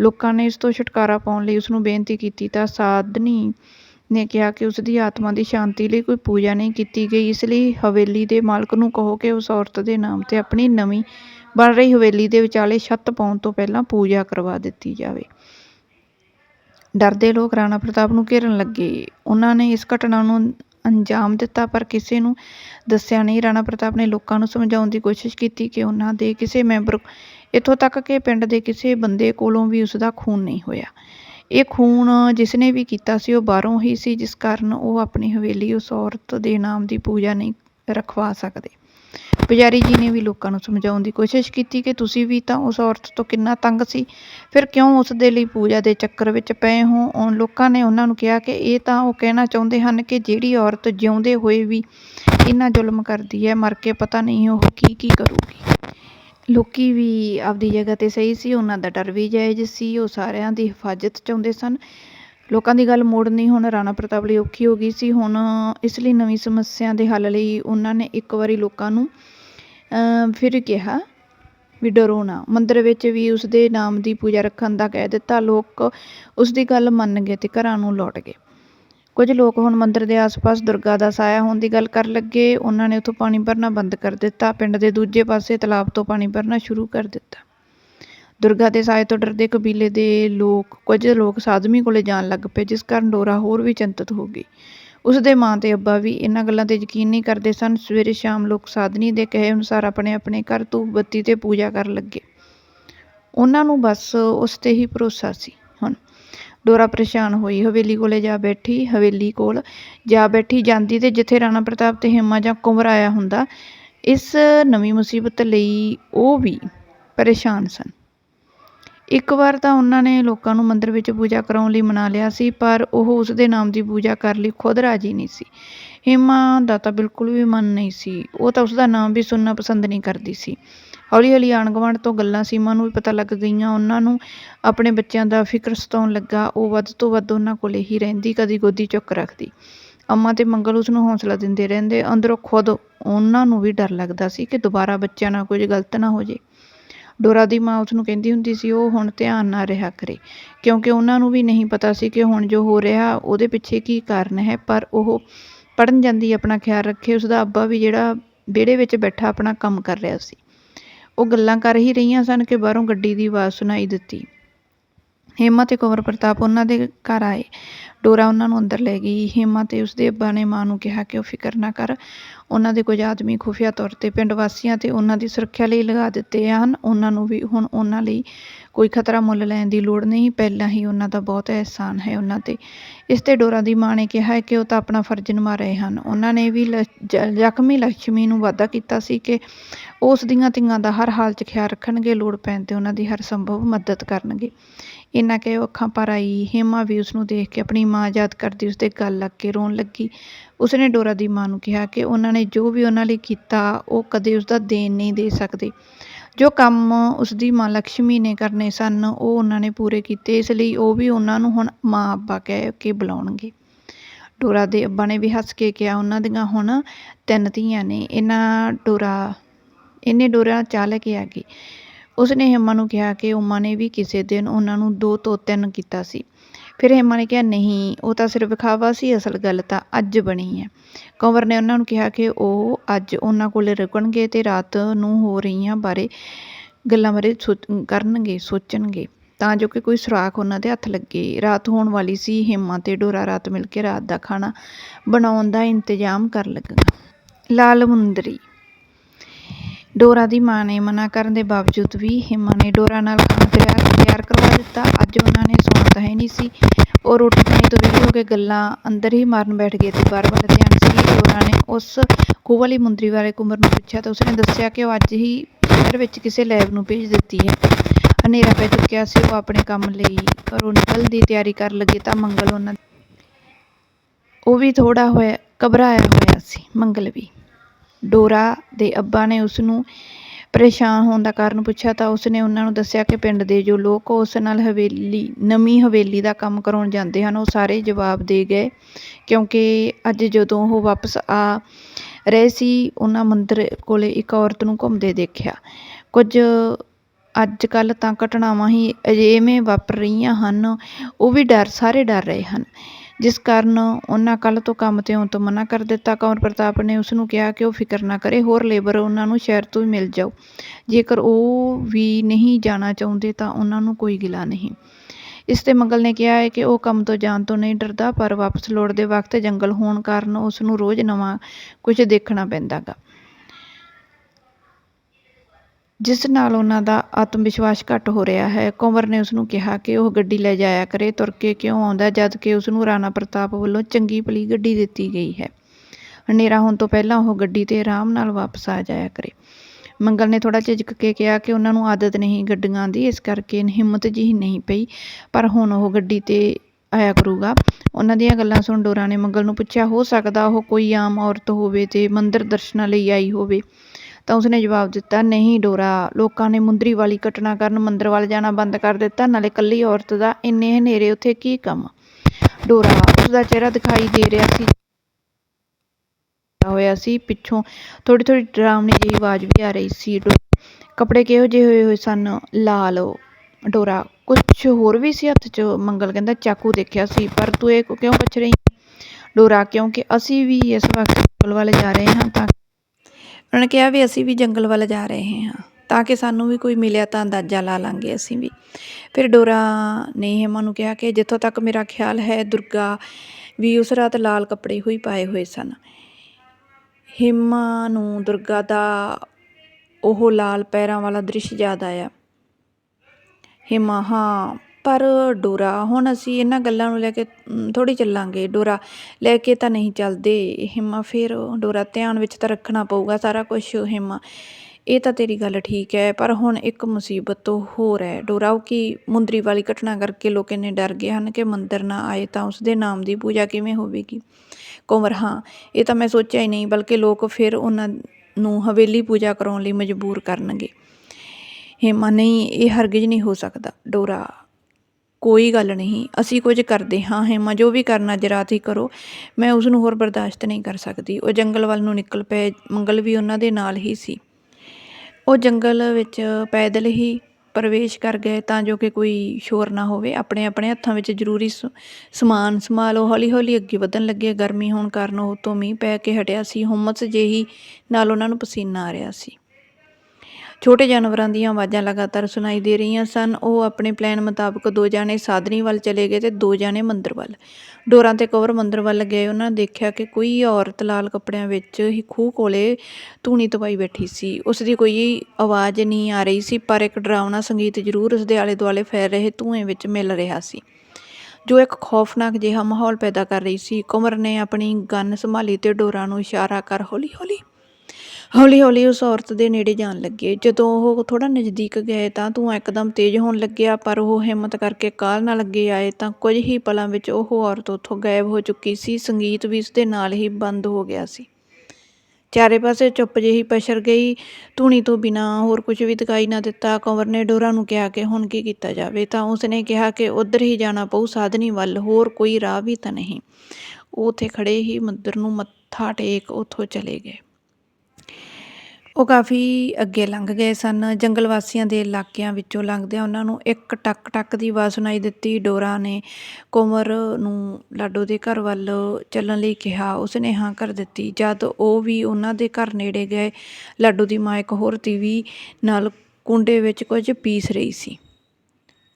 ਲੋਕਾਂ ਨੇ ਇਸ ਤੋਂ ਛੁਟਕਾਰਾ ਪਾਉਣ ਲਈ ਉਸ ਨੂੰ ਬੇਨਤੀ ਕੀਤੀ ਤਾਂ ਸਾਧਨੀ ਨੇ ਕਿਹਾ ਕਿ ਉਸ ਦੀ ਆਤਮਾ ਦੀ ਸ਼ਾਂਤੀ ਲਈ ਕੋਈ ਪੂਜਾ ਨਹੀਂ ਕੀਤੀ ਗਈ, ਇਸ ਲਈ ਹਵੇਲੀ ਦੇ ਮਾਲਕ ਨੂੰ ਕਹੋ ਕਿ ਉਸ ਔਰਤ ਦੇ ਨਾਮ ਤੇ ਆਪਣੀ ਨਵੀਂ ਬਣ ਰਹੀ ਹਵੇਲੀ ਦੇ ਵਿਚਾਲੇ ਛੱਤ ਪਾਉਣ ਤੋਂ ਪਹਿਲਾਂ ਪੂਜਾ ਕਰਵਾ ਦਿੱਤੀ ਜਾਵੇ। ਡਰਦੇ ਲੋਕ ਰਾਣਾ ਪ੍ਰਤਾਪ ਨੂੰ ਘੇਰਨ ਲੱਗੇ। ਉਹਨਾਂ ਨੇ ਇਸ ਘਟਨਾ ਨੂੰ ਅੰਜਾਮ ਦਿੱਤਾ, ਪਰ ਕਿਸੇ ਨੂੰ ਦੱਸਿਆ ਨਹੀਂ। ਰਾਣਾ ਪ੍ਰਤਾਪ ਨੇ ਲੋਕਾਂ ਨੂੰ ਸਮਝਾਉਣ ਦੀ ਕੋਸ਼ਿਸ਼ ਕੀਤੀ ਕਿ ਉਹਨਾਂ ਦੇ ਕਿਸੇ ਮੈਂਬਰ ਇੱਥੋਂ ਤੱਕ ਕਿ ਪਿੰਡ ਦੇ ਕਿਸੇ ਬੰਦੇ ਕੋਲੋਂ ਵੀ ਉਸ ਦਾ ਖੂਨ ਨਹੀਂ ਹੋਇਆ। ਇਹ ਖੂਨ ਜਿਸਨੇ ਵੀ ਕੀਤਾ ਸੀ, ਉਹ ਬਾਹਰੋਂ ਹੀ ਸੀ, ਜਿਸ ਕਾਰਨ ਉਹ ਆਪਣੀ ਹਵੇਲੀ ਉਸ ਔਰਤ ਦੇ ਨਾਮ ਦੀ ਪੂਜਾ ਨਹੀਂ ਰਖਵਾ ਸਕਦੇ। ਪੁਜਾਰੀ ਜੀ ਨੇ ਵੀ ਲੋਕਾਂ ਨੂੰ ਸਮਝਾਉਣ ਦੀ ਕੋਸ਼ਿਸ਼ ਕੀਤੀ ਕਿ ਤੁਸੀਂ ਵੀ ਤਾਂ ਉਸ ਔਰਤ ਤੋਂ ਕਿੰਨਾ ਤੰਗ ਸੀ। ਫਿਰ ਕਿਉਂ ਉਸ ਦੇ ਲਈ ਪੂਜਾ ਦੇ ਚੱਕਰ ਵਿੱਚ ਪਏ ਹੋ? ਉਹ ਲੋਕਾਂ ਨੇ ਉਹਨਾਂ ਨੂੰ ਕਿਹਾ ਕਿ ਇਹ ਤਾਂ ਉਹ ਕਹਿਣਾ ਚਾਹੁੰਦੇ ਹਨ ਕਿ ਜਿਹੜੀ ਔਰਤ ਜਿਉਂਦੇ ਹੋਏ ਵੀ ਇੰਨਾ ਜ਼ੁਲਮ ਕਰਦੀ ਹੈ, ਮਰ ਕੇ ਪਤਾ ਨਹੀਂ ਉਹ ਕੀ ਕੀ ਕਰੂਗੀ। ਲੋਕੀ ਵੀ ਆਪਦੀ ਜਗ੍ਹਾ ਤੇ ਸਹੀ ਸੀ, ਉਹਨਾਂ ਦਾ ਡਰ ਵੀ ਜਾਇਜ਼ ਸੀ। ਉਹ ਸਾਰਿਆਂ ਦੀ ਹਿਫਾਜ਼ਤ ਚਾਹੁੰਦੇ ਸਨ। ਲੋਕਾਂ ਦੀ ਗੱਲ ਮੋੜਨੀ ਹੁਣ ਰਾਣਾ ਪ੍ਰਤਾਪ ਲਈ ਔਖੀ ਹੋ ਗਈ ਸੀ। ਹੁਣ ਇਸ ਲਈ ਨਵੀਂ ਸਮੱਸਿਆ ਦੇ ਹੱਲ ਲਈ ਉਹਨਾਂ ਨੇ ਇੱਕ ਵਾਰੀ ਲੋਕਾਂ ਨੂੰ ਫਿਰ ਕਿਹਾ ਵੀ ਡਰੋ ਨਾ। ਮੰਦਰ ਵਿੱਚ ਵੀ ਉਸ ਦੇ ਨਾਮ ਦੀ ਪੂਜਾ ਰੱਖਣ ਦਾ ਕਹਿ ਦਿੱਤਾ। ਲੋਕ ਉਸ ਦੀ ਗੱਲ ਮੰਨ ਗਏ ਤੇ ਘਰਾਂ ਨੂੰ ਲੌਟ ਗਏ। ਕੁਝ ਲੋਕ ਹੁਣ ਮੰਦਰ ਦੇ ਆਸ-ਪਾਸ ਦੁਰਗਾ ਦਾ ਸਾਇਆ ਹੋਣ ਦੀ ਗੱਲ ਕਰਨ ਲੱਗੇ। ਉਹਨਾਂ ਨੇ ਉੱਥੋਂ ਪਾਣੀ ਭਰਨਾ ਬੰਦ ਕਰ ਦਿੱਤਾ। ਪਿੰਡ ਦੇ ਦੂਜੇ ਪਾਸੇ ਤਲਾਬ ਤੋਂ ਪਾਣੀ ਭਰਨਾ ਸ਼ੁਰੂ ਕਰ ਦਿੱਤਾ। ਦੁਰਗਾ ਦੇ ਸਾਏ ਤੋਂ ਡਰਦੇ ਕਬੀਲੇ ਦੇ ਲੋਕ ਕੁਝ ਲੋਕ ਸਾਧਵੀ ਕੋਲੇ ਜਾਣ ਲੱਗ ਪਏ, ਜਿਸ ਕਾਰਨ ਡੋਰਾ ਹੋਰ ਵੀ ਚਿੰਤਤ ਹੋ ਗਈ। ਉਸ ਦੇ ਮਾਂ ਤੇ ਅੱਬਾ ਵੀ ਇਹਨਾਂ ਗੱਲਾਂ ਤੇ ਯਕੀਨ ਨਹੀਂ ਕਰਦੇ ਸਨ। ਸਵੇਰੇ ਸ਼ਾਮ ਲੋਕ ਸਾਧਨੀ ਦੇ ਕਹੇ ਅਨੁਸਾਰ ਆਪਣੇ ਆਪਣੇ ਘਰ ਧੂਪ ਬੱਤੀ ਤੇ ਪੂਜਾ ਕਰਨ ਲੱਗੇ। ਉਹਨਾਂ ਨੂੰ ਬਸ ਉਸ ਤੇ ਹੀ ਭਰੋਸਾ ਸੀ। ਹੁਣ ਡੋਰਾ ਪਰੇਸ਼ਾਨ ਹੋਈ, ਹਵੇਲੀ ਕੋਲੇ ਜਾ ਬੈਠੀ, ਹਵੇਲੀ ਕੋਲ ਜਾ ਬੈਠੀ ਜਾਂਦੀ ਤੇ ਜਿੱਥੇ ਰਾਣਾ ਪ੍ਰਤਾਪ ਤੇ ਹੇਮਾ ਜਾਂ ਕੁੰਵਰ ਆਇਆ ਹੁੰਦਾ, ਇਸ ਨਵੀਂ ਮੁਸੀਬਤ ਲਈ ਉਹ ਵੀ ਪਰੇਸ਼ਾਨ ਸਨ। ਇੱਕ ਵਾਰ ਤਾਂ ਉਹਨਾਂ ਨੇ ਲੋਕਾਂ ਨੂੰ ਮੰਦਰ ਵਿੱਚ ਪੂਜਾ ਕਰਾਉਣ ਲਈ ਮਨਾ ਲਿਆ ਸੀ, ਪਰ ਉਹ ਉਸ ਦੇ ਨਾਮ ਦੀ ਪੂਜਾ ਕਰਨ ਲਈ ਖੁਦ ਰਾਜੀ ਨਹੀਂ ਸੀ। ਹੇਮਾ ਦਾ ਤਾਂ ਬਿਲਕੁਲ ਵੀ ਮਨ ਨਹੀਂ ਸੀ। ਉਹ ਤਾਂ ਉਸ ਦਾ ਨਾਮ ਵੀ ਸੁਣਨਾ ਪਸੰਦ ਨਹੀਂ ਕਰਦੀ ਸੀ। ਹੌਲੀ ਹੌਲੀ ਆਂਢ ਗੁਆਂਢ ਤੋਂ ਗੱਲਾਂ ਸੀਮਾ ਨੂੰ ਵੀ ਪਤਾ ਲੱਗ ਗਈਆਂ। ਉਹਨਾਂ ਨੂੰ ਆਪਣੇ ਬੱਚਿਆਂ ਦਾ ਫਿਕਰ ਸਤਾਉਣ ਲੱਗਾ। ਉਹ ਵੱਧ ਤੋਂ ਵੱਧ ਉਹਨਾਂ ਕੋਲੇ ਹੀ ਰਹਿੰਦੀ, ਕਦੀ ਗੋਦੀ ਚੁੱਕ ਰੱਖਦੀ। ਅੰਮਾ ਤੇ ਮੰਗਲ ਉਸ ਨੂੰ ਹੌਸਲਾ ਦਿੰਦੇ ਰਹਿੰਦੇ। ਅੰਦਰੋਂ ਖੁਦ ਉਹਨਾਂ ਨੂੰ ਵੀ ਡਰ ਲੱਗਦਾ ਸੀ ਕਿ ਦੁਬਾਰਾ ਬੱਚਿਆਂ ਨਾਲ ਕੁਝ ਗਲਤ ਨਾ ਹੋ ਜੇ ਡੋਰਾ ਦੀ ਮਾਂ ਉਸ ਨੂੰ ਕਹਿੰਦੀ ਹੁੰਦੀ ਸੀ, ਉਹ ਹੁਣ ਧਿਆਨ ਨਾ ਰਿਹਾ ਕਰੇ। ਕਿਉਂਕਿ ਉਹਨਾਂ ਨੂੰ ਵੀ ਨਹੀਂ ਪਤਾ ਸੀ ਕਿ ਹੁਣ ਜੋ ਹੋ ਰਿਹਾ, ਉਹਦੇ ਪਿੱਛੇ ਕੀ ਕਾਰਨ ਹੈ, ਪਰ ਉਹ ਪੜਨ ਜਾਂਦੀ ਆਪਣਾ ਖਿਆਲ ਰੱਖੇ। ਉਸ ਦਾ ਅੱਬਾ ਵੀ ਜਿਹੜਾ ਵਿਹੜੇ ਵਿੱਚ ਬੈਠਾ ਆਪਣਾ ਕੰਮ ਕਰ ਰਿਹਾ ਸੀ। ਉਹ ਗੱਲਾਂ ਕਰ ਹੀ ਰਹੀਆਂ ਸਨ ਕਿ ਬਾਹਰੋਂ ਗੱਡੀ ਦੀ ਆਵਾਜ਼ ਸੁਣਾਈ ਦਿੱਤੀ। ਹੇਮਾ ਤੇ ਕੰਵਰ ਪ੍ਰਤਾਪ ਉਹਨਾਂ ਦੇ ਘਰ ਆਏ। ਡੋਰਾ ਉਹਨਾਂ ਨੂੰ ਅੰਦਰ ਲੈ ਗਈ। ਹੇਮਾ ਤੇ ਉਸਦੇ ਅੱਬਾ ਨੇ ਮਾਂ ਨੂੰ ਕਿਹਾ ਕਿ ਉਹ ਫਿਕਰ ਨਾ ਕਰ। ਉਹਨਾਂ ਦੇ ਕੁਝ ਆਦਮੀ ਖੁਫੀਆ ਤੌਰ ਤੇ ਪਿੰਡ ਵਾਸੀਆਂ ਤੇ ਉਹਨਾਂ ਦੀ ਸੁਰੱਖਿਆ ਲਈ ਲਗਾ ਦਿੱਤੇ ਹਨ। ਉਹਨਾਂ ਨੂੰ ਵੀ ਹੁਣ ਉਹਨਾਂ ਲਈ ਕੋਈ ਖਤਰਾ ਮੁੱਲ ਲੈਣ ਦੀ ਲੋੜ ਨਹੀਂ। ਪਹਿਲਾਂ ਹੀ ਉਹਨਾਂ ਦਾ ਬਹੁਤ ਅਹਿਸਾਨ ਹੈ ਉਹਨਾਂ ਤੇ। ਇਸ ਤੇ ਡੋਰਾ ਦੀ ਮਾਂ ਨੇ ਕਿਹਾ ਹੈ ਕਿ ਉਹ ਤਾਂ ਆਪਣਾ ਫਰਜ਼ ਨਿਭਾ ਰਹੇ ਹਨ। ਉਹਨਾਂ ਨੇ ਵੀ ਲ- ਜ਼ਖਮੀ ਲక్ష్ਮੀ ਨੂੰ ਵਾਅਦਾ ਕੀਤਾ ਸੀ ਕਿ ਉਹ ਉਸ ਦੀਆਂ ਧੀਆਂ ਦਾ ਹਰ ਹਾਲ 'ਚ ਖਿਆਲ ਰੱਖਣਗੇ। ਲੋੜ ਪੈਣ ਤੇ ਉਹਨਾਂ ਦੀ ਹਰ ਸੰਭਵ ਮਦਦ ਕਰਨਗੇ। ਇੰਨਾ ਕਿ ਉਹ ਅੱਖਾਂ ਭਰ ਆਈ, ਹੇਮਾ ਵੀ ਉਸਨੂੰ ਦੇਖ ਕੇ ਆਪਣੀ ਮਾਂ ਯਾਦ ਕਰਦੀ ਉਸਦੇ ਗੱਲ ਲੱਗ ਕੇ ਰੋਣ ਲੱਗੀ। ਉਸਨੇ ਡੋਰਾ ਦੀ ਮਾਂ ਨੂੰ ਕਿਹਾ ਕਿ ਉਹਨਾਂ ਨੇ ਜੋ ਵੀ ਉਹਨਾਂ ਲਈ ਕੀਤਾ, ਉਹ ਕਦੇ ਉਸਦਾ ਦੇਣ ਨਹੀਂ ਦੇ ਸਕਦੇ। ਜੋ ਕੰਮ ਉਸਦੀ ਮਾਂ ਲక్ష్ਮੀ ਨੇ ਕਰਨੇ ਸਨ, ਉਹ ਉਹਨਾਂ ਨੇ ਪੂਰੇ ਕੀਤੇ, ਇਸ ਲਈ ਉਹ ਵੀ ਉਹਨਾਂ ਨੂੰ ਹੁਣ ਮਾਂ ਅੱਬਾ ਕਹਿ ਕੇ ਬੁਲਾਉਣਗੇ। ਡੋਰਾ ਦੇ ਅੱਬਾ ਨੇ ਵੀ ਹੱਸ ਕੇ ਕਿਹਾ, ਉਹਨਾਂ ਦੀਆਂ ਹੁਣ ਤਿੰਨ ਧੀਆਂ ਨੇ, ਇਹਨਾਂ ਡੋਰਾ, ਇਹਨੇ ਡੋਰਾ ਚਾਹ ਲੈ ਕੇ ਆ ਗਈ। ਉਸ ਨੇ ਹੇਮਾ ਨੂੰ ਕਿਹਾ ਕਿ ਉਮਾ ਨੇ ਵੀ ਕਿਸੇ ਦਿਨ ਉਹਨਾਂ ਨੂੰ ਦੋ ਤੋਂ ਤਿੰਨ ਕੀਤਾ ਸੀ। ਫਿਰ ਹੇਮਾ ਨੇ ਕਿਹਾ, ਨਹੀਂ, ਉਹ ਤਾਂ ਸਿਰਫ ਵਿਖਾਵਾ ਸੀ, ਅਸਲ ਗੱਲ ਤਾਂ ਅੱਜ ਬਣੀ ਹੈ। ਕੰਵਰ ਨੇ ਉਹਨਾਂ ਨੂੰ ਕਿਹਾ ਕਿ ਉਹ ਅੱਜ ਉਹਨਾਂ ਕੋਲ ਰੁਕਣਗੇ ਤੇ ਰਾਤ ਨੂੰ ਹੋ ਰਹੀਆਂ ਬਾਰੇ ਗੱਲਾਂ ਬਾਰੇ ਸੋਚ, ਕਰਨਗੇ, ਸੋਚਣਗੇ। ਤਾਂ ਜੋ ਕਿ ਕੋਈ ਸੁਰਾਖ ਉਹਨਾਂ ਦੇ ਹੱਥ ਲੱਗੇ। ਰਾਤ ਹੋਣ ਵਾਲੀ ਸੀ, ਹੇਮਾ ਤੇ ਡੋਰਾ ਰਾਤ ਮਿਲ ਕੇ ਰਾਤ ਦਾ ਖਾਣਾ ਬਣਾਉਣ ਦਾ ਇੰਤਜ਼ਾਮ ਕਰ ਲੱਗਾ। ਲਾਲ ਮੁੰਦਰੀ ਡੋਰਾ ਦੀ ਮਾਂ ਨੇ ਮਨਾ ਕਰਨ ਦੇ ਬਾਵਜੂਦ ਵੀ ਹਿਮਾ ਨੇ ਡੋਰਾ ਨਾਲ ਖਾਣਾ ਤਿਆਰ ਤਿਆਰ ਕਰਵਾ ਦਿੱਤਾ। ਅੱਜ ਉਹਨਾਂ ਨੇ ਸੌਣਾ ਤਾਂ ਹੈ ਨਹੀਂ ਸੀ। ਉਹ ਰੋਟੀ ਪਾਣੀ ਤੋਂ ਵਿਹਲੇ ਹੋ ਕੇ ਗੱਲਾਂ ਅੰਦਰ ਹੀ ਮਾਰਨ ਬੈਠ ਗਏ ਤੇ ਬਾਹਰ ਵੱਲ ਧਿਆਨ ਸੀ। ਡੋਰਾ ਨੇ ਉਸ ਖੂਹ ਵਾਲੀ ਮੁੰਦਰੀ ਬਾਰੇ ਕੁਮਰ ਨੂੰ ਪੁੱਛਿਆ ਤਾਂ ਉਸਨੇ ਦੱਸਿਆ ਕਿ ਉਹ ਅੱਜ ਹੀ ਸ਼ਹਿਰ ਵਿੱਚ ਕਿਸੇ ਲੈਬ ਨੂੰ ਭੇਜ ਦਿੱਤੀ ਹੈ। ਹਨੇਰਾ ਪੈ ਚੁੱਕਿਆ ਸੀ। ਉਹ ਆਪਣੇ ਕੰਮ ਲਈ ਘਰੋਂ ਨਿਕਲ ਦੀ ਤਿਆਰੀ ਕਰਨ ਲੱਗੇ ਤਾਂ ਮੰਗਲ ਉਹਨਾਂ ਉਹ ਵੀ ਥੋੜਾ ਹੋਇਆ ਘਬਰਾਇਆ ਹੋਇਆ ਸੀ। ਮੰਗਲ ਵੀ ਡੋਰਾ ਦੇ ਅੱਬਾ ਨੇ ਉਸ ਨੂੰ ਪਰੇਸ਼ਾਨ ਹੋਣ ਦਾ ਕਾਰਨ ਪੁੱਛਿਆ ਤਾਂ ਉਸਨੇ ਉਹਨਾਂ ਨੂੰ ਦੱਸਿਆ ਕਿ ਪਿੰਡ ਦੇ ਜੋ ਲੋਕ ਉਸ ਨਾਲ ਹਵੇਲੀ, ਨਵੀਂ ਹਵੇਲੀ ਦਾ ਕੰਮ ਕਰਾਉਣ ਜਾਂਦੇ ਹਨ, ਉਹ ਸਾਰੇ ਜਵਾਬ ਦੇ ਗਏ ਕਿਉਂਕਿ ਅੱਜ ਜਦੋਂ ਉਹ ਵਾਪਸ ਆ ਰਹੇ ਸੀ, ਉਹਨਾਂ ਮੰਦਰ ਕੋਲੇ ਇੱਕ ਔਰਤ ਨੂੰ ਘੁੰਮਦੇ ਦੇਖਿਆ। ਕੁਝ ਅੱਜ ਕੱਲ੍ਹ ਤਾਂ ਘਟਨਾਵਾਂ ਹੀ ਅਜਿਵੇਂ ਵਾਪਰ ਰਹੀਆਂ ਹਨ, ਉਹ ਵੀ ਡਰ, ਸਾਰੇ ਡਰ ਰਹੇ ਹਨ। ਜਿਸ ਕਾਰਨ ਉਹਨਾਂ ਕੱਲ੍ਹ ਤੋਂ ਕੰਮ ਤੇ ਆਉਣ ਤੋਂ ਮਨਾ ਕਰ ਦਿੱਤਾ। ਕੰਵਰ ਪ੍ਰਤਾਪ ਨੇ ਉਸ ਨੂੰ ਕਿਹਾ ਕਿ ਉਹ ਫਿਕਰ ਨਾ ਕਰੇ, ਹੋਰ ਲੇਬਰ ਉਹਨਾਂ ਨੂੰ ਸ਼ਹਿਰ ਤੋਂ ਹੀ ਮਿਲ ਜਾਓ। ਜੇਕਰ ਉਹ ਵੀ ਨਹੀਂ ਜਾਣਾ ਚਾਹੁੰਦੇ ਤਾਂ ਉਹਨਾਂ ਨੂੰ ਕੋਈ ਗਿਲਾ ਨਹੀਂ। ਇਸ ਤੇ ਮੰਗਲ ਨੇ ਕਿਹਾ ਹੈ ਕਿ ਉਹ ਕੰਮ ਤੋਂ ਜਾਣ ਤੋਂ ਨਹੀਂ ਡਰਦਾ, ਪਰ ਵਾਪਸ ਲੌਟਦੇ ਵਕਤ ਜੰਗਲ ਹੋਣ ਕਾਰਨ ਉਸ ਨੂੰ ਰੋਜ਼ ਨਵਾਂ ਕੁਝ ਦੇਖਣਾ ਪੈਂਦਾ ਗਾ ਜਿਸ ਨਾਲ ਉਹਨਾਂ ਦਾ ਆਤਮ ਵਿਸ਼ਵਾਸ ਘੱਟ ਹੋ ਰਿਹਾ ਹੈ। ਕੰਵਰ ਨੇ ਉਸ ਨੂੰ ਕਿਹਾ ਕਿ ਉਹ ਗੱਡੀ ਲੈ ਜਾਇਆ ਕਰੇ, ਤੁਰ ਕੇ ਕਿਉਂ ਆਉਂਦਾ, ਜਦ ਕਿ ਉਸ ਨੂੰ ਰਾਣਾ ਪ੍ਰਤਾਪ ਵੱਲੋਂ ਚੰਗੀ ਭਲੀ ਗੱਡੀ ਦਿੱਤੀ ਗਈ ਹੈ। ਹਨੇਰਾ ਹੋਣ ਤੋਂ ਪਹਿਲਾਂ ਉਹ ਗੱਡੀ ਤੇ ਆਰਾਮ ਨਾਲ ਵਾਪਸ ਆ ਜਾਇਆ ਕਰੇ। ਮੰਗਲ ਨੇ ਥੋੜਾ ਝਿਜਕ ਕੇ ਕਿਹਾ ਕਿ ਉਹਨਾਂ ਨੂੰ ਆਦਤ ਨਹੀਂ ਗੱਡੀਆਂ ਦੀ, ਇਸ ਕਰਕੇ ਹਿੰਮਤ ਜਿਹੀ ਨਹੀਂ ਪਈ, ਪਰ ਹੁਣ ਉਹ ਗੱਡੀ ਤੇ ਆਇਆ ਕਰੂਗਾ। ਉਹਨਾਂ ਦੀਆਂ ਗੱਲਾਂ ਸੁਣ ਡੋਰਾ ਨੇ ਮੰਗਲ ਨੂੰ ਪੁੱਛਿਆ, ਹੋ ਸਕਦਾ ਉਹ ਕੋਈ ਆਮ ਔਰਤ ਹੋਵੇ ਤੇ ਮੰਦਿਰ ਦਰਸ਼ਨਾਂ ਲਈ ਆਈ ਹੋਵੇ? ਤਾਂ ਉਸਨੇ ਜਵਾਬ ਦਿੱਤਾ, ਨਹੀਂ ਡੋਰਾ, ਲੋਕਾਂ ਨੇ ਮੁੰਦਰੀ ਵਾਲੀ ਘਟਨਾ ਕਾਰਨ ਮੰਦਰ ਵੱਲ ਜਾਣਾ ਬੰਦ ਕਰ ਦਿੱਤਾ, ਨਾਲੇ ਕੱਲੀ ਔਰਤ ਦਾ ਇੰਨੇ ਹਨੇਰੇ ਉੱਥੇ ਕੀ ਕੰਮ? ਡੋਰਾ, ਉਸਦਾ ਚਿਹਰਾ ਦਿਖਾਈ ਦੇ ਰਿਹਾ ਸੀ। ਹੋਇਆ ਸੀ, ਪਿੱਛੋਂ ਥੋੜੀ ਥੋੜੀ ਡਰਾਵਣੀ ਜਿਹੀ ਆਵਾਜ਼ ਵੀ ਆ ਰਹੀ ਸੀ। ਕੱਪੜੇ ਕਿਹੋ ਜਿਹੇ ਹੋਏ ਹੋਏ ਸਨ? ਲਾਲ। ਡੋਰਾ ਕੁਝ ਹੋਰ ਵੀ ਸੀ ਹੱਥ 'ਚ? ਮੰਗਲ ਕਹਿੰਦਾ, ਚਾਕੂ ਦੇਖਿਆ ਸੀ, ਪਰ ਤੂੰ ਇਹ ਕਿਉਂ ਪੁੱਛ ਰਹੀ? ਡੋਰਾ, ਕਿਉਂਕਿ ਅਸੀਂ ਵੀ ਇਸ ਵਕਤ ਜੰਗਲ ਵੱਲ ਜਾ ਰਹੇ ਹਾਂ ਤਾਂ ਉਹਨਾਂ ਨੇ ਕਿਹਾ ਵੀ ਅਸੀਂ ਵੀ ਜੰਗਲ ਵੱਲ ਜਾ ਰਹੇ ਹਾਂ, ਤਾਂ ਕਿ ਸਾਨੂੰ ਵੀ ਕੋਈ ਮਿਲਿਆ ਤਾਂ ਅੰਦਾਜ਼ਾ ਲਾ ਲਾਂਗੇ ਅਸੀਂ ਵੀ। ਫਿਰ ਡੋਰਾ ਨੇ ਹੇਮਾ ਨੂੰ ਕਿਹਾ ਕਿ ਜਿੱਥੋਂ ਤੱਕ ਮੇਰਾ ਖਿਆਲ ਹੈ, ਦੁਰਗਾ ਵੀ ਉਸ ਰਾਤ ਲਾਲ ਕੱਪੜੇ ਹੋਈ ਪਾਏ ਹੋਏ ਸਨ। ਹੇਮਾ ਨੂੰ ਦੁਰਗਾ ਦਾ ਉਹ ਲਾਲ ਪੈਰਾਂ ਵਾਲਾ ਦ੍ਰਿਸ਼ ਯਾਦ ਆਇਆ। ਹੇਮਾ, ਹਾਂ ਪਰ ਡੋਰਾ, ਹੁਣ ਅਸੀਂ ਇਹਨਾਂ ਗੱਲਾਂ ਨੂੰ ਲੈ ਕੇ ਥੋੜ੍ਹੀ ਚੱਲਾਂਗੇ। ਡੋਰਾ ਲੈ ਕੇ ਤਾਂ ਨਹੀਂ ਚੱਲਦੇ ਹੇਮਾ, ਫਿਰ ਡੋਰਾ ਧਿਆਨ ਵਿੱਚ ਤਾਂ ਰੱਖਣਾ ਪਊਗਾ ਸਾਰਾ ਕੁਝ ਹੇਮਾ। ਇਹ ਤਾਂ ਤੇਰੀ ਗੱਲ ਠੀਕ ਹੈ, ਪਰ ਹੁਣ ਇੱਕ ਮੁਸੀਬਤ ਤੋਂ ਹੋਰ ਹੈ। ਡੋਰਾ, ਉਹ ਕੀ ਮੁੰਦਰੀ ਵਾਲੀ ਘਟਨਾ ਕਰਕੇ ਲੋਕ ਇੰਨੇ ਡਰ ਗਏ ਹਨ ਕਿ ਮੰਦਰ ਨਾ ਆਏ ਤਾਂ ਉਸ ਦੇ ਨਾਮ ਦੀ ਪੂਜਾ ਕਿਵੇਂ ਹੋਵੇਗੀ? ਕੁੰਵਰ, ਹਾਂ, ਇਹ ਤਾਂ ਮੈਂ ਸੋਚਿਆ ਹੀ ਨਹੀਂ, ਬਲਕਿ ਲੋਕ ਫਿਰ ਉਹਨਾਂ ਨੂੰ ਹਵੇਲੀ ਪੂਜਾ ਕਰਾਉਣ ਲਈ ਮਜਬੂਰ ਕਰਨਗੇ। ਹੇਮਾ, ਨਹੀਂ, ਇਹ ਹਰਗਿਜ਼ ਨਹੀਂ ਹੋ ਸਕਦਾ। ਡੋਰਾ ਕੋਈ ਗੱਲ ਨਹੀਂ, ਅਸੀਂ ਕੁਝ ਕਰਦੇ ਹਾਂ, ਹੇਮਾ, ਜੋ ਵੀ ਕਰਨਾ ਜਰਾਤ ਹੀ ਕਰੋ। ਮੈਂ ਉਸ ਨੂੰ ਹੋਰ ਬਰਦਾਸ਼ਤ ਨਹੀਂ ਕਰ ਸਕਦੀ। ਉਹ ਜੰਗਲ ਵੱਲ ਨੂੰ ਨਿਕਲ ਪਏ, ਮੰਗਲ ਵੀ ਉਹਨਾਂ ਦੇ ਨਾਲ ਹੀ ਸੀ। ਉਹ ਜੰਗਲ ਵਿੱਚ ਪੈਦਲ ਹੀ ਪ੍ਰਵੇਸ਼ ਕਰ ਗਏ ਤਾਂ ਜੋ ਕਿ ਕੋਈ ਸ਼ੋਰ ਨਾ ਹੋਵੇ। ਆਪਣੇ ਆਪਣੇ ਹੱਥਾਂ ਵਿੱਚ ਜ਼ਰੂਰੀ ਸ- ਸਮਾਨ ਸੰਭਾਲ, ਉਹ ਹੌਲੀ ਹੌਲੀ ਅੱਗੇ ਵਧਣ ਲੱਗੇ। ਗਰਮੀ ਹੋਣ ਕਾਰਨ ਉਹ ਤੋਂ ਮੀਂਹ ਪੈ ਕੇ ਹਟਿਆ ਸੀ। ਹੁਮਸ ਜਿਹੀ ਨਾਲ ਉਹਨਾਂ ਨੂੰ ਪਸੀਨਾ ਆ ਰਿਹਾ ਸੀ। ਛੋਟੇ ਜਾਨਵਰਾਂ ਦੀਆਂ ਆਵਾਜ਼ਾਂ ਲਗਾਤਾਰ ਸੁਣਾਈ ਦੇ ਰਹੀਆਂ ਸਨ। ਉਹ ਆਪਣੇ ਪਲਾਨ ਮੁਤਾਬਕ ਦੋ ਜਾਣੇ ਸਾਧਨੀ ਵੱਲ ਚਲੇ ਗਏ ਤੇ ਦੋ ਜਾਣੇ ਮੰਦਰ ਵੱਲ। ਡੋਰਾਂ ਤੇ ਕਵਰ ਮੰਦਰ ਵੱਲ ਗਏ। ਉਹਨਾਂ ਨੇ ਦੇਖਿਆ ਕਿ ਕੋਈ ਔਰਤ ਲਾਲ ਕੱਪੜਿਆਂ ਵਿੱਚ ਹੀ ਖੂਹ ਕੋਲੇ ਧੂਣੀ ਤਪਾਈ ਬੈਠੀ ਸੀ। ਉਸ ਦੀ ਕੋਈ ਆਵਾਜ਼ ਨਹੀਂ ਆ ਰਹੀ ਸੀ, ਪਰ ਇੱਕ ਡਰਾਵਣਾ ਸੰਗੀਤ ਜ਼ਰੂਰ ਉਸ ਦੇ ਆਲੇ ਦੁਆਲੇ ਫੈਲ ਰਹੇ ਧੂਏ ਵਿੱਚ ਮਿਲ ਰਿਹਾ ਸੀ। ਜੋ ਇੱਕ ਖੌਫਨਾਕ ਜਿਹਾ ਮਾਹੌਲ ਪੈਦਾ ਕਰ ਰਹੀ ਸੀ। ਕੁਮਰ ਨੇ ਆਪਣੀ ਗਨ ਸੰਭਾਲੀ ਤੇ ਡੋਰਾ ਨੂੰ ਇਸ਼ਾਰਾ ਕਰ ਹੌਲੀ ਹੌਲੀ ਹੌਲੀ ਹੌਲੀ ਉਸ ਔਰਤ ਦੇ ਨੇੜੇ ਜਾਣ ਲੱਗੇ। ਜਦੋਂ ਉਹ ਥੋੜ੍ਹਾ ਨਜ਼ਦੀਕ ਗਏ ਤਾਂ ਧੂੰਆਂ ਇੱਕਦਮ ਤੇਜ਼ ਹੋਣ ਲੱਗਿਆ, ਪਰ ਉਹ ਹਿੰਮਤ ਕਰਕੇ ਕਾਲ ਨਾਲ ਅੱਗੇ ਆਏ ਤਾਂ ਕੁਝ ਹੀ ਪਲਾਂ ਵਿੱਚ ਉਹ ਔਰਤ ਉੱਥੋਂ ਗਾਇਬ ਹੋ ਚੁੱਕੀ ਸੀ। ਸੰਗੀਤ ਵੀ ਉਸ ਦੇ ਨਾਲ ਹੀ ਬੰਦ ਹੋ ਗਿਆ ਸੀ। ਚਾਰੇ ਪਾਸੇ ਚੁੱਪ ਜਿਹੀ ਪਛਰ ਗਈ। ਧੂਣੀ ਤੋਂ ਬਿਨਾਂ ਹੋਰ ਕੁਝ ਵੀ ਦਿਖਾਈ ਨਾ ਦਿੱਤਾ। ਕੰਵਰ ਨੇ ਡੋਰਾ ਨੂੰ ਕਿਹਾ ਕਿ ਹੁਣ ਕੀ ਕੀਤਾ ਜਾਵੇ? ਤਾਂ ਉਸਨੇ ਕਿਹਾ ਕਿ ਉਧਰ ਹੀ ਜਾਣਾ ਪਊ, ਸਾਧਨੀ ਵੱਲ, ਹੋਰ ਕੋਈ ਰਾਹ ਵੀ ਤਾਂ ਨਹੀਂ। ਉਹ ਉੱਥੇ ਖੜੇ ਹੀ ਮੰਦਰ ਨੂੰ ਮੱਥਾ ਟੇਕ ਉੱਥੋਂ ਚਲੇ ਗਏ। ਉਹ ਕਾਫੀ ਅੱਗੇ ਲੰਘ ਗਏ ਸਨ। ਜੰਗਲ ਵਾਸੀਆਂ ਦੇ ਇਲਾਕਿਆਂ ਵਿੱਚੋਂ ਲੰਘਦਿਆਂ ਉਹਨਾਂ ਨੂੰ ਇੱਕ ਟੱਕ ਟੱਕ ਦੀ ਆਵਾਜ਼ ਸੁਣਾਈ ਦਿੱਤੀ। ਡੋਰਾ ਨੇ ਕੋਮਰ ਨੂੰ ਲਾਡੋ ਦੇ ਘਰ ਵੱਲ ਚੱਲਣ ਲਈ ਕਿਹਾ। ਉਸਨੇ ਹਾਂ ਕਰ ਦਿੱਤੀ। ਜਦ ਉਹ ਵੀ ਉਹਨਾਂ ਦੇ ਘਰ ਨੇੜੇ ਗਏ, ਲਾਡੋ ਦੀ ਮਾਂ ਇੱਕ ਹੋਰ ਤੀਵੀ ਨਾਲ ਕੁੰਡੇ ਵਿੱਚ ਕੁਝ ਪੀਸ ਰਹੀ ਸੀ।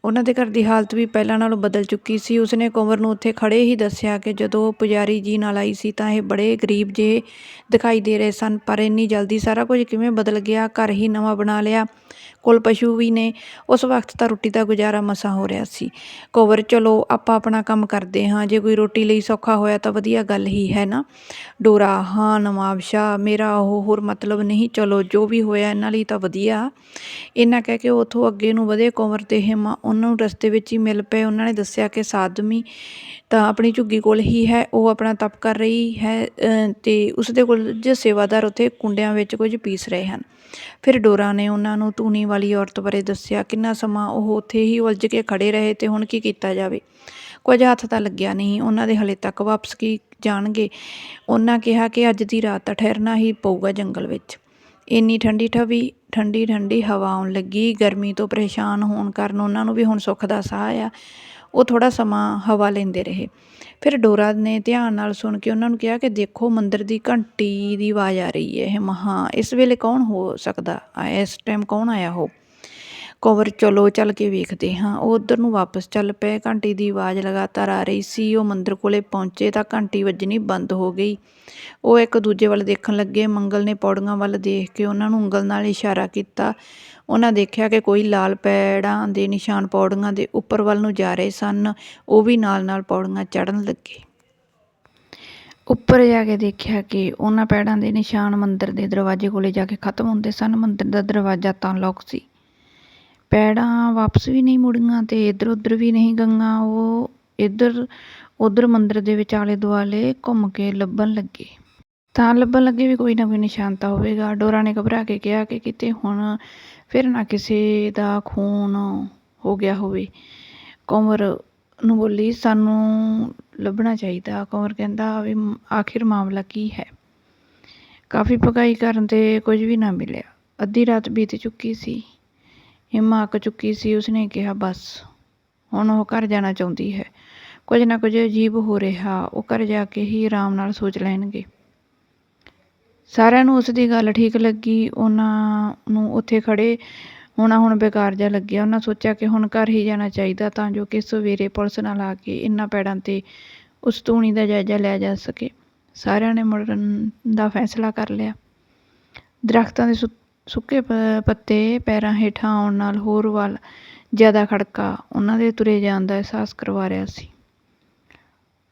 ਉਹਨਾਂ ਦੇ ਘਰ ਦੀ ਹਾਲਤ ਵੀ ਪਹਿਲਾਂ ਨਾਲੋਂ ਬਦਲ ਚੁੱਕੀ ਸੀ। ਉਸਨੇ ਕੁੰਵਰ ਨੂੰ ਉੱਥੇ ਖੜੇ ਹੀ ਦੱਸਿਆ ਕਿ ਜਦੋਂ ਉਹ ਪੁਜਾਰੀ ਜੀ ਨਾਲ ਆਈ ਸੀ ਤਾਂ ਇਹ ਬੜੇ ਗਰੀਬ ਜਿਹੇ ਦਿਖਾਈ ਦੇ ਰਹੇ ਸਨ, ਪਰ ਇੰਨੀ ਜਲਦੀ ਸਾਰਾ ਕੁਝ ਕਿਵੇਂ ਬਦਲ ਗਿਆ? ਘਰ ਹੀ ਨਵਾਂ ਬਣਾ ਲਿਆ। ਕੋਲ ਪਸ਼ੂ ਵੀ ਨੇ ਉਸ ਵਕਤ ਤਾਂ ਰੋਟੀ ਦਾ ਗੁਜ਼ਾਰਾ ਮਸਾਂ ਹੋ ਰਿਹਾ ਸੀ। ਕੋਵਰ ਚਲੋ ਆਪਾਂ ਆਪਣਾ ਕੰਮ ਕਰਦੇ ਹਾਂ ਜੇ ਕੋਈ ਰੋਟੀ ਲਈ ਸੌਖਾ ਹੋਇਆ ਤਾਂ ਵਧੀਆ ਗੱਲ ਹੀ ਹੈ ਨਾ? ਡੋਰਾ ਹਾਂ ਨਵਾਬ ਸ਼ਾਹ ਮੇਰਾ ਉਹ ਹੋਰ ਮਤਲਬ ਨਹੀਂ ਚਲੋ ਜੋ ਵੀ ਹੋਇਆ ਇਹਨਾਂ ਲਈ ਤਾਂ ਵਧੀਆ। ਇਹਨਾਂ ਕਹਿ ਕੇ ਉਥੋਂ ਅੱਗੇ ਨੂੰ ਵਧੇ ਕੋਵਰ ਤੇ ਹਿਮਾ ਉਹਨਾਂ ਨੂੰ ਰਸਤੇ ਵਿੱਚ ਹੀ ਮਿਲ ਪਏ। ਉਹਨਾਂ ਨੇ ਦੱਸਿਆ ਕਿ ਸਾਦਮੀ ਤਾਂ ਆਪਣੀ ਝੁੱਗੀ ਕੋਲ ਹੀ ਹੈ ਉਹ ਆਪਣਾ ਤਪ ਕਰ ਰਹੀ ਹੈ ਅ, ਤੇ ਉਸਦੇ ਕੋਲ ਜੋ ਸੇਵਾਦਾਰ ਉੱਥੇ ਕੁੰਡਿਆਂ ਵਿੱਚ ਕੁਝ ਪੀਸ ਰਹੇ ਹਨ। ਫਿਰ ਡੋਰਾ ਨੇ ਉਹਨਾਂ ਨੂੰ ਧੂਣੀ ਵਾਲੀ ਔਰਤ ਬਾਰੇ ਦੱਸਿਆ, ਕਿੰਨਾ ਸਮਾਂ ਉਹ ਉੱਥੇ ਹੀ ਉਲਝ ਕੇ ਖੜੇ ਰਹੇ ਤੇ ਹੁਣ ਕੀ ਕੀਤਾ ਜਾਵੇ? ਕੁਝ ਹੱਥ ਤਾਂ ਲੱਗਿਆ ਨਹੀਂ, ਉਹਨਾਂ ਦੇ ਹਲੇ ਤੱਕ ਵਾਪਸ ਕੀ ਜਾਣਗੇ? ਉਹਨਾਂ ਕਿਹਾ ਕਿ ਅੱਜ ਦੀ ਰਾਤ ਤਾਂ ਠਹਿਰਨਾ ਹੀ ਪਊਗਾ ਜੰਗਲ ਵਿੱਚ। ਇੰਨੀ ਠੰਡੀ ਠਵੀ, ਠੰਡੀ ਠੰਡੀ ਹਵਾ ਆਉਣ ਲੱਗੀ, ਗਰਮੀ ਤੋਂ ਪਰੇਸ਼ਾਨ ਹੋਣ ਕਾਰਨ ਉਹਨਾਂ ਨੂੰ ਵੀ ਹੁਣ ਸੁੱਖ ਦਾ ਸਾਹ ਆ ਉਹ ਥੋੜ੍ਹਾ ਸਮਾਂ ਹਵਾ ਲੈਂਦੇ ਰਹੇ। ਫਿਰ ਡੋਰਾ ਨੇ ਧਿਆਨ ਨਾਲ ਸੁਣ ਕੇ ਉਹਨਾਂ ਨੂੰ ਕਿਹਾ ਕਿ ਦੇਖੋ ਮੰਦਰ ਦੀ ਘੰਟੀ ਦੀ ਆਵਾਜ਼ ਆ ਰਹੀ ਹੈ, ਇਹ ਮਹਾ, ਇਸ ਵੇਲੇ ਕੌਣ ਹੋ ਸਕਦਾ? ਇਸ ਟਾਈਮ ਕੌਣ ਆਇਆ ਹੋ ਕਵਰ ਚਲੋ, ਚੱਲ ਕੇ ਵੇਖਦੇ ਹਾਂ। ਉਹ ਉਧਰ ਨੂੰ ਵਾਪਸ ਚੱਲ ਪਏ। ਘੰਟੀ ਦੀ ਆਵਾਜ਼ ਲਗਾਤਾਰ ਆ ਰਹੀ ਸੀ। ਉਹ ਮੰਦਰ ਕੋਲੇ ਪਹੁੰਚੇ ਤਾਂ ਘੰਟੀ ਵੱਜਣੀ ਬੰਦ ਹੋ ਗਈ। ਉਹ ਇੱਕ ਦੂਜੇ ਵੱਲ ਦੇਖਣ ਲੱਗੇ। ਮੰਗਲ ਨੇ ਪੌੜੀਆਂ ਵੱਲ ਦੇਖ ਕੇ ਉਹਨਾਂ ਨੂੰ ਉਂਗਲ ਨਾਲ ਇਸ਼ਾਰਾ ਕੀਤਾ। ਉਹਨਾਂ ਦੇਖਿਆ ਕਿ ਕੋਈ ਲਾਲ ਪੈੜਾਂ ਦੇ ਨਿਸ਼ਾਨ ਪੌੜੀਆਂ ਦੇ ਉੱਪਰ ਵੱਲ ਨੂੰ ਜਾ ਰਹੇ ਸਨ। ਉਹ ਵੀ ਨਾਲ ਨਾਲ ਪੌੜੀਆਂ ਚੜ੍ਹਨ ਲੱਗੇ। ਉੱਪਰ ਜਾ ਕੇ ਦੇਖਿਆ ਕਿ ਉਹਨਾਂ ਪੈੜਾਂ ਦੇ ਨਿਸ਼ਾਨ ਮੰਦਰ ਦੇ ਦਰਵਾਜ਼ੇ ਕੋਲੇ ਜਾ ਕੇ ਖਤਮ ਹੁੰਦੇ ਸਨ। ਮੰਦਰ ਦਾ ਦਰਵਾਜ਼ਾ ਤਾਂ ਲੌਕ ਸੀ। ਪੈੜਾਂ ਵਾਪਸ ਵੀ ਨਹੀਂ ਮੁੜੀਆਂ ਅਤੇ ਇੱਧਰ ਉੱਧਰ ਵੀ ਨਹੀਂ ਗਈਆਂ, ਉਹ ਇੱਧਰ, ਉੱਧਰ ਮੰਦਰ ਦੇ ਵਿੱਚ ਆਲੇ ਦੁਆਲੇ ਘੁੰਮ ਕੇ ਲੱਭਣ ਲੱਗੇ। ਤਾਂ ਲੱਭਣ ਲੱਗੇ ਵੀ ਕੋਈ ਨਾ ਕੋਈ ਨਿਸ਼ਾਨ ਤਾਂ ਹੋਵੇਗਾ। ਡੋਰਾ ਨੇ ਘਬਰਾ ਕੇ ਕਿਹਾ ਕਿ ਕਿਤੇ ਹੁਣ ਫਿਰ ਨਾ ਕਿਸੇ ਦਾ ਖੂਨ ਹੋ ਗਿਆ ਹੋਵੇ। ਕੰਵਰ ਨੂੰ ਬੋਲੀ, ਸਾਨੂੰ ਲੱਭਣਾ ਚਾਹੀਦਾ। ਕੰਵਰ ਕਹਿੰਦਾ, ਵੀ ਆਖਿਰ ਮਾਮਲਾ ਕੀ ਹੈ? ਕਾਫੀ ਪਕਾਈ ਕਰਨ ਤੇ ਕੁਝ ਵੀ ਨਾ ਮਿਲਿਆ। ਅੱਧੀ ਰਾਤ ਬੀਤ ਚੁੱਕੀ ਸੀ। ਹਿੰਮਾ ਅੱਕ ਚੁੱਕੀ ਸੀ, ਉਸਨੇ ਕਿਹਾ, ਬਸ, ਹੁਣ ਉਹ ਘਰ ਜਾਣਾ ਚਾਹੁੰਦੀ ਹੈ। ਕੁਝ ਨਾ ਕੁਝ ਅਜੀਬ ਹੋ ਰਿਹਾ, ਉਹ ਘਰ ਜਾ ਕੇ ਹੀ ਆਰਾਮ ਨਾਲ ਸੋਚ ਲੈਣਗੇ। ਸਾਰਿਆਂ ਨੂੰ ਉਸ ਦੀ ਗੱਲ ਠੀਕ ਲੱਗੀ, ਉਹਨਾਂ ਨੂੰ ਉੱਥੇ ਖੜੇ ਹੋਣਾ ਹੁਣ ਬੇਕਾਰ ਜਿਹਾ ਲੱਗਿਆ। ਉਹਨਾਂ ਸੋਚਿਆ ਕਿ ਹੁਣ ਘਰ ਹੀ ਜਾਣਾ ਚਾਹੀਦਾ, ਤਾਂ ਜੋ ਕਿ ਸਵੇਰੇ ਪੁਲਿਸ ਨਾਲ ਆ ਕੇ ਇਹਨਾਂ ਪੈੜਾਂ ਤੇ ਉਸ ਧੂਣੀ ਦਾ ਜਾਇਜ਼ਾ ਲਿਆ ਜਾ ਸਕੇ। ਸਾਰਿਆਂ ਨੇ ਮੁੜਨ ਦਾ ਫੈਸਲਾ ਕਰ ਲਿਆ। ਦਰਖਤਾਂ ਦੇ ਸੁ- ਸੁੱਕੇ ਪ- ਪੱਤੇ ਪੈਰਾਂ ਹੇਠਾਂ ਆਉਣ ਨਾਲ ਹੋਰ ਵੱਲ ਜ਼ਿਆਦਾ ਖੜਕਾ, ਉਹਨਾਂ ਦੇ ਤੁਰੇ ਜਾਣ ਦਾ ਅਹਿਸਾਸ ਕਰਵਾ ਰਿਹਾ ਸੀ।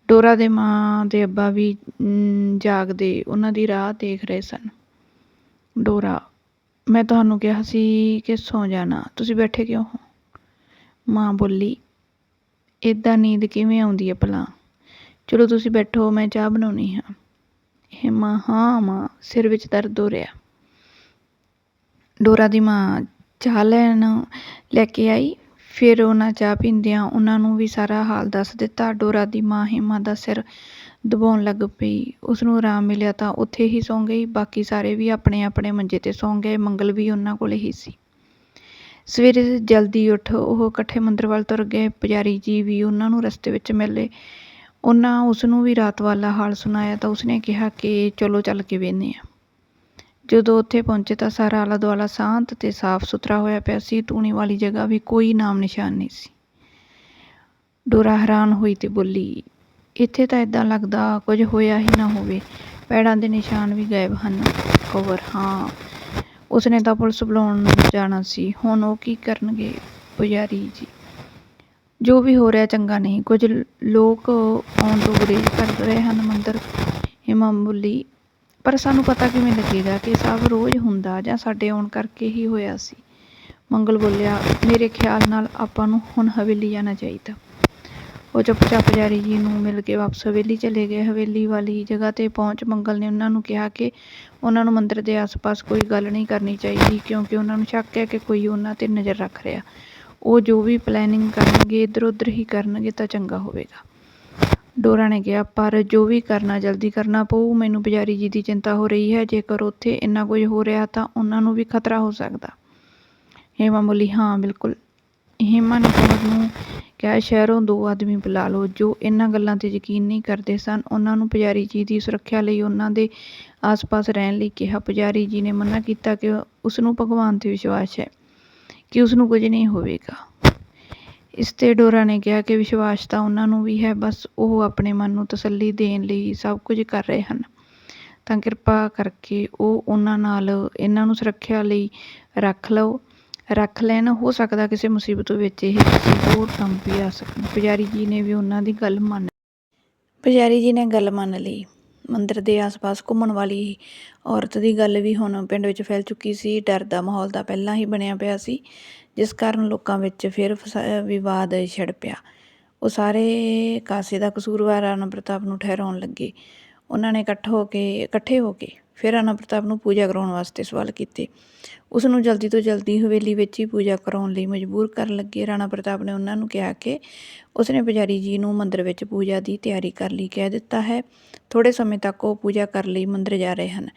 ਡੋਰਾ ਦੇ ਮਾਂ ਦੇ ਅੱਬਾ ਵੀ ਜਾਗਦੇ ਉਹਨਾਂ ਦੀ ਰਾਹ ਦੇਖ ਰਹੇ ਸਨ। ਡੋਰਾ, ਮੈਂ ਤੁਹਾਨੂੰ ਕਿਹਾ ਸੀ ਕਿ ਸੌ ਜਾਣਾ। ਤੁਸੀਂ ਬੈਠੇ ਕਿਉਂ ਹੋ? ਮਾਂ ਬੋਲੀ ਇਦਾਂ ਨੀਂਦ ਕਿਵੇਂ ਆਉਂਦੀ ਹੈ ਭਲਾ? ਚਲੋ ਤੁਸੀਂ ਬੈਠੋ, ਮੈਂ ਚਾਹ ਬਣਾਉਣੀ ਹਾਂ। ਇਹ ਮਾਂ, ਹਾਂ ਮਾਂ, ਸਿਰ ਵਿੱਚ ਦਰਦ ਹੋ ਰਿਹਾ। ਡੋਰਾ ਦੀ ਮਾਂ ਚਾਹ ਲੈਣ ਲੈ ਕੇ ਆਈ। ਫਿਰ ਉਹਨਾਂ ਚਾਹ ਪੀਂਦਿਆਂ ਉਹਨਾਂ ਨੂੰ ਵੀ ਸਾਰਾ ਹਾਲ ਦੱਸ ਦਿੱਤਾ। ਡੋਰਾ ਦੀ ਮਾਂ ਹਿਮਾ ਦਾ ਸਿਰ ਦਬਾਉਣ ਲੱਗ ਪਈ। ਉਸ ਨੂੰ ਆਰਾਮ ਮਿਲਿਆ ਤਾਂ ਉੱਥੇ ਹੀ ਸੌਂ ਗਈ। ਬਾਕੀ ਸਾਰੇ ਵੀ ਆਪਣੇ ਆਪਣੇ ਮੰਜੇ ਤੇ ਸੌਂ ਗਏ। ਮੰਗਲ ਵੀ ਉਹਨਾਂ ਕੋਲੇ ਹੀ ਸੀ। ਸਵੇਰੇ ਜਲਦੀ ਉੱਠ ਉਹ ਇਕੱਠੇ ਮੰਦਰ ਵੱਲ ਤੁਰ ਗਏ। ਪੁਜਾਰੀ ਜੀ ਵੀ ਉਹਨਾਂ ਨੂੰ ਰਸਤੇ ਵਿੱਚ ਮਿਲੇ। ਉਹਨਾਂ ਉਸ ਨੂੰ ਵੀ ਰਾਤ ਵਾਲਾ ਹਾਲ ਸੁਣਾਇਆ ਤਾਂ ਉਸਨੇ ਕਿਹਾ ਕਿ ਚਲੋ ਚੱਲ ਕੇ ਵੇਖਦੇ ਹਾਂ ਜਦੋਂ ਉੱਥੇ ਪਹੁੰਚੇ ਤਾਂ ਸਾਰਾ ਆਲਾ ਦੁਆਲਾ ਸ਼ਾਂਤ ਤੇ ਸਾਫ਼ ਸੁਥਰਾ ਹੋਇਆ ਪਿਆ ਸੀ। ਧੂਣੀ ਵਾਲੀ ਜਗ੍ਹਾ ਵੀ ਕੋਈ ਨਾਮ ਨਿਸ਼ਾਨ ਨਹੀਂ ਸੀ। ਡੋਰਾ ਹੈਰਾਨ ਹੋਈ ਤੇ ਬੋਲੀ, ਇੱਥੇ ਤਾਂ ਇਦਾਂ ਲੱਗਦਾ ਕੁਝ ਹੋਇਆ ਹੀ ਨਾ ਹੋਵੇ। ਪੈੜਾਂ ਦੇ ਨਿਸ਼ਾਨ ਵੀ ਗਾਇਬ ਹਨ। ਕਵਰ, ਹਾਂ, ਉਸਨੇ ਤਾਂ ਪੁਲਿਸ ਬੁਲਾਉਣ ਜਾਣਾ ਸੀ। ਹੁਣ ਉਹ ਕੀ ਕਰਨਗੇ ਪੁਜਾਰੀ ਜੀ? ਜੋ ਵੀ ਹੋ ਰਿਹਾ ਚੰਗਾ ਨਹੀਂ। ਕੁਝ ਲੋਕ ਆਉਣ ਤੋਂ ਗੁਰੇਜ਼ ਕਰ ਰਹੇ ਹਨ ਮੰਦਰ। ਹਿਮਾ ਬੋਲੀ ਪਰ ਸਾਨੂੰ ਪਤਾ ਕਿਵੇਂ ਲੱਗੇਗਾ ਕਿ ਸਭ ਰੋਜ਼ ਹੁੰਦਾ ਜਾਂ ਸਾਡੇ ਆਉਣ ਕਰਕੇ ਹੀ ਹੋਇਆ ਸੀ। ਮੰਗਲ ਬੋਲਿਆ, ਮੇਰੇ ਖਿਆਲ ਨਾਲ ਆਪਾਂ ਨੂੰ ਹੁਣ ਹਵੇਲੀ ਜਾਣਾ ਚਾਹੀਦਾ। ਉਹ ਚੁੱਪਚਾਪ ਜਾਰੀ ਜੀ ਨੂੰ ਮਿਲ ਕੇ ਵਾਪਸ ਹਵੇਲੀ ਚਲੇ ਗਏ। ਹਵੇਲੀ ਵਾਲੀ ਜਗ੍ਹਾ ਤੇ ਪਹੁੰਚ ਮੰਗਲ ਨੇ ਉਹਨਾਂ ਨੂੰ ਕਿਹਾ ਕਿ ਉਹਨਾਂ ਨੂੰ ਮੰਦਰ ਦੇ ਆਸ-ਪਾਸ ਕੋਈ ਗੱਲ ਨਹੀਂ ਕਰਨੀ ਚਾਹੀਦੀ ਕਿਉਂਕਿ ਉਹਨਾਂ ਨੂੰ ਸ਼ੱਕ ਹੈ ਕਿ ਕੋਈ ਉਹਨਾਂ ਤੇ ਨਜ਼ਰ ਰੱਖ ਰਿਹਾ। ਉਹ ਜੋ ਵੀ ਪਲੈਨਿੰਗ ਕਰਨਗੇ ਇੱਧਰ ਉੱਧਰ ਹੀ ਕਰਨਗੇ ਤਾਂ ਚੰਗਾ ਹੋਵੇਗਾ। ਡੋਰਾ ਨੇ ਕਿਹਾ, ਪਰ ਜੋ ਵੀ ਕਰਨਾ ਜਲਦੀ ਕਰਨਾ ਪਊ, ਮੈਨੂੰ ਪੁਜਾਰੀ ਜੀ ਦੀ ਚਿੰਤਾ ਹੋ ਰਹੀ ਹੈ। ਜੇਕਰ ਉੱਥੇ ਇੰਨਾ ਕੁਝ ਹੋ ਰਿਹਾ ਤਾਂ ਉਹਨਾਂ ਨੂੰ ਵੀ ਖਤਰਾ ਹੋ ਸਕਦਾ। ਹੇਮਾ ਬੋਲੀ, ਹਾਂ, ਬਿਲਕੁਲ। ਹੇਮਾ ਨੇ ਕਮਰ ਨੂੰ ਕਿਹਾ, ਸ਼ਹਿਰੋਂ ਦੋ ਆਦਮੀ ਬੁਲਾ ਲਓ, ਜੋ ਇਹਨਾਂ ਗੱਲਾਂ ਤੇ ਯਕੀਨ ਨਹੀਂ ਕਰਦੇ ਸਨ। ਉਹਨਾਂ ਨੂੰ ਪੁਜਾਰੀ ਜੀ ਦੀ ਸੁਰੱਖਿਆ ਲਈ ਉਹਨਾਂ ਦੇ ਆਸ-ਪਾਸ ਰਹਿਣ ਲਈ ਕਿਹਾ। ਪੁਜਾਰੀ ਜੀ ਨੇ ਮਨਾ ਕੀਤਾ ਕਿ ਉਸ ਨੂੰ ਭਗਵਾਨ ਤੇ ਵਿਸ਼ਵਾਸ ਹੈ ਕਿ ਉਸ ਨੂੰ ਕੁਝ ਨਹੀਂ ਹੋਵੇਗਾ। ਇਸ ਤੇ ਡੋਰਾ ਨੇ ਕਿਹਾ ਕਿ ਵਿਸ਼ਵਾਸ ਤਾਂ ਉਹਨਾਂ ਨੂੰ ਵੀ ਹੈ, ਬਸ ਉਹ ਆਪਣੇ ਮਨ ਨੂੰ ਤਸੱਲੀ ਦੇਣ ਲਈ ਸਭ ਕੁਝ ਕਰ ਰਹੇ ਹਨ। ਤਾਂ ਕਿਰਪਾ ਕਰਕੇ ਉਹ ਉਹਨਾਂ ਨਾਲ ਇਹਨਾਂ ਨੂੰ ਸੁਰੱਖਿਆ ਲਈ ਰੱਖ ਲਓ। ਰੱਖ ਲੈਣ, ਹੋ ਸਕਦਾ ਕਿਸੇ ਮੁਸੀਬਤ ਵਿੱਚ ਇਹ ਕਿਸੇ ਹੋਰ ਕੰਮ ਵੀ ਆ ਸਕਣ। ਪੁਜਾਰੀ ਜੀ ਨੇ ਵੀ ਉਹਨਾਂ ਦੀ ਗੱਲ ਮੰਨ ਪੁਜਾਰੀ ਜੀ ਨੇ ਗੱਲ ਮੰਨ ਲਈ। ਮੰਦਿਰ ਦੇ ਆਸ-ਪਾਸ ਘੁੰਮਣ ਵਾਲੀ ਔਰਤ ਦੀ ਗੱਲ ਵੀ ਹੁਣ ਪਿੰਡ ਵਿੱਚ ਫੈਲ ਚੁੱਕੀ ਸੀ। ਡਰ ਦਾ ਮਾਹੌਲ ਤਾਂ ਪਹਿਲਾਂ ਹੀ ਬਣਿਆ ਪਿਆ ਸੀ। ਜਿਸ ਕਾਰਨ ਲੋਕਾਂ ਵਿੱਚ ਫਿਰ ਫਸਾ- ਵਿਵਾਦ ਛਿੜ ਪਿਆ। ਉਹ ਸਾਰੇ ਕਾਸੇ ਦਾ ਕਸੂਰਵਾਰ ਰਾਣਾ ਪ੍ਰਤਾਪ ਨੂੰ ਠਹਿਰਾਉਣ ਲੱਗੇ। ਉਹਨਾਂ ਨੇ ਇਕੱਠ ਹੋ ਕੇ, ਇਕੱਠੇ ਹੋ ਕੇ ਫਿਰ ਰਾਣਾ ਪ੍ਰਤਾਪ ਨੂੰ ਪੂਜਾ ਕਰਾਉਣ ਵਾਸਤੇ ਸਵਾਲ ਕੀਤੇ। ਉਸ ਨੂੰ ਜਲਦੀ ਤੋਂ ਜਲਦੀ ਹਵੇਲੀ ਵਿੱਚ ਹੀ ਪੂਜਾ ਕਰਾਉਣ ਲਈ ਮਜਬੂਰ ਕਰਨ ਲੱਗੇ। ਰਾਣਾ ਪ੍ਰਤਾਪ ਨੇ ਉਹਨਾਂ ਨੂੰ ਕਿਹਾ ਕਿ ਉਸਨੇ ਪੁਜਾਰੀ ਜੀ ਨੂੰ ਮੰਦਰ ਵਿੱਚ ਪੂਜਾ ਦੀ ਤਿਆਰੀ ਕਰ ਲਈ, ਕਹਿ ਦਿੱਤਾ ਹੈ। ਥੋੜੇ ਸਮੇਂ ਤੱਕ ਉਹ ਪੂਜਾ ਕਰਨ ਲਈ ਮੰਦਰ ਜਾ ਰਹੇ ਹਨ।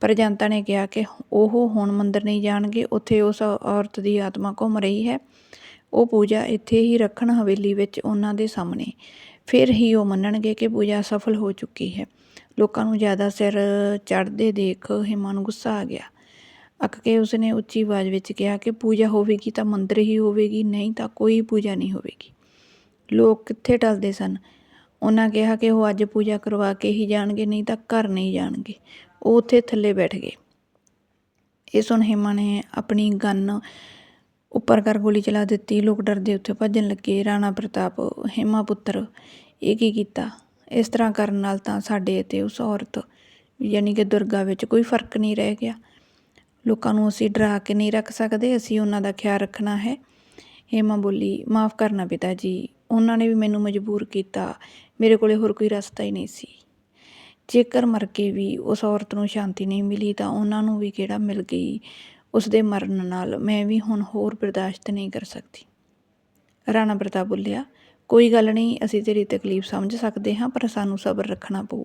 ਪਰ ਜਨਤਾ ਨੇ ਕਿਹਾ ਕਿ ਉਹ ਹੁਣ ਮੰਦਰ ਨਹੀਂ ਜਾਣਗੇ, ਉੱਥੇ ਉਸ ਔਰਤ ਦੀ ਆਤਮਾ ਘੁੰਮ ਰਹੀ ਹੈ। ਉਹ ਪੂਜਾ ਇੱਥੇ ਹੀ ਰੱਖਣ ਹਵੇਲੀ ਵਿੱਚ ਉਹਨਾਂ ਦੇ ਸਾਹਮਣੇ। ਫਿਰ ਹੀ ਉਹ ਮੰਨਣਗੇ ਕਿ ਪੂਜਾ ਸਫਲ ਹੋ ਚੁੱਕੀ ਹੈ। ਲੋਕਾਂ ਨੂੰ ਜ਼ਿਆਦਾ ਸਿਰ ਚੜ੍ਹਦੇ ਦੇਖ ਹਿਮਾ ਨੂੰ ਗੁੱਸਾ ਆ ਗਿਆ। ਅੱਕ ਕੇ ਉਸਨੇ ਉੱਚੀ ਆਵਾਜ਼ ਵਿੱਚ ਕਿਹਾ ਕਿ ਪੂਜਾ ਹੋਵੇਗੀ ਤਾਂ ਮੰਦਰ ਹੀ ਹੋਵੇਗੀ, ਨਹੀਂ ਤਾਂ ਕੋਈ ਪੂਜਾ ਨਹੀਂ ਹੋਵੇਗੀ। ਲੋਕ ਕਿੱਥੇ ਟਲਦੇ ਸਨ? ਉਹਨਾਂ ਕਿਹਾ ਕਿ ਉਹ ਅੱਜ ਪੂਜਾ ਕਰਵਾ ਕੇ ਹੀ ਜਾਣਗੇ, ਨਹੀਂ ਤਾਂ ਘਰ ਨਹੀਂ ਜਾਣਗੇ। ਉਹ ਉੱਥੇ ਥੱਲੇ ਬੈਠ ਗਏ। ਇਹ ਸੁਣ ਹਿਮਾ ਨੇ ਆਪਣੀ ਗਨ ਉੱਪਰ ਕਰ ਗੋਲੀ ਚਲਾ ਦਿੱਤੀ। ਲੋਕ ਡਰਦੇ ਉੱਥੇ ਭੱਜਣ ਲੱਗੇ। ਰਾਣਾ ਪ੍ਰਤਾਪ, ਹੇਮਾ ਪੁੱਤਰ, ਇਹ ਕੀ ਕੀਤਾ? ਇਸ ਤਰ੍ਹਾਂ ਕਰਨ ਨਾਲ ਤਾਂ ਸਾਡੇ 'ਤੇ ਉਸ ਔਰਤ ਯਾਨੀ ਕਿ ਦੁਰਗਾ ਵਿੱਚ ਕੋਈ ਫ਼ਰਕ ਨਹੀਂ ਰਹਿ ਗਿਆ। ਲੋਕਾਂ ਨੂੰ ਅਸੀਂ ਡਰਾ ਕੇ ਨਹੀਂ ਰੱਖ ਸਕਦੇ। ਅਸੀਂ ਉਹਨਾਂ ਦਾ ਖਿਆਲ ਰੱਖਣਾ ਹੈ। ਹੇਮਾ ਬੋਲੀ, ਮਾਫ ਕਰਨਾ ਪਿਤਾ ਜੀ। ਉਹਨਾਂ ਨੇ ਵੀ ਮੈਨੂੰ ਮਜਬੂਰ ਕੀਤਾ। ਮੇਰੇ ਕੋਲੇ ਹੋਰ ਕੋਈ ਰਸਤਾ ਹੀ ਨਹੀਂ ਸੀ। ਜੇਕਰ ਮਰ ਕੇ ਵੀ ਉਸ ਔਰਤ ਨੂੰ ਸ਼ਾਂਤੀ ਨਹੀਂ ਮਿਲੀ ਤਾਂ ਉਹਨਾਂ ਨੂੰ ਵੀ ਕਿਹੜਾ ਮਿਲ ਗਈ ਉਸ ਦੇ ਮਰਨ ਨਾਲ? ਮੈਂ ਵੀ ਹੁਣ ਹੋਰ ਬਰਦਾਸ਼ਤ ਨਹੀਂ ਕਰ ਸਕਦੀ। ਰਾਣਾ ਪ੍ਰਤਾਪ ਬੋਲਿਆ, ਕੋਈ ਗੱਲ ਨਹੀਂ, ਅਸੀਂ ਤੇਰੀ ਤਕਲੀਫ ਸਮਝ ਸਕਦੇ ਹਾਂ, ਪਰ ਸਾਨੂੰ ਸਬਰ ਰੱਖਣਾ ਪਊ।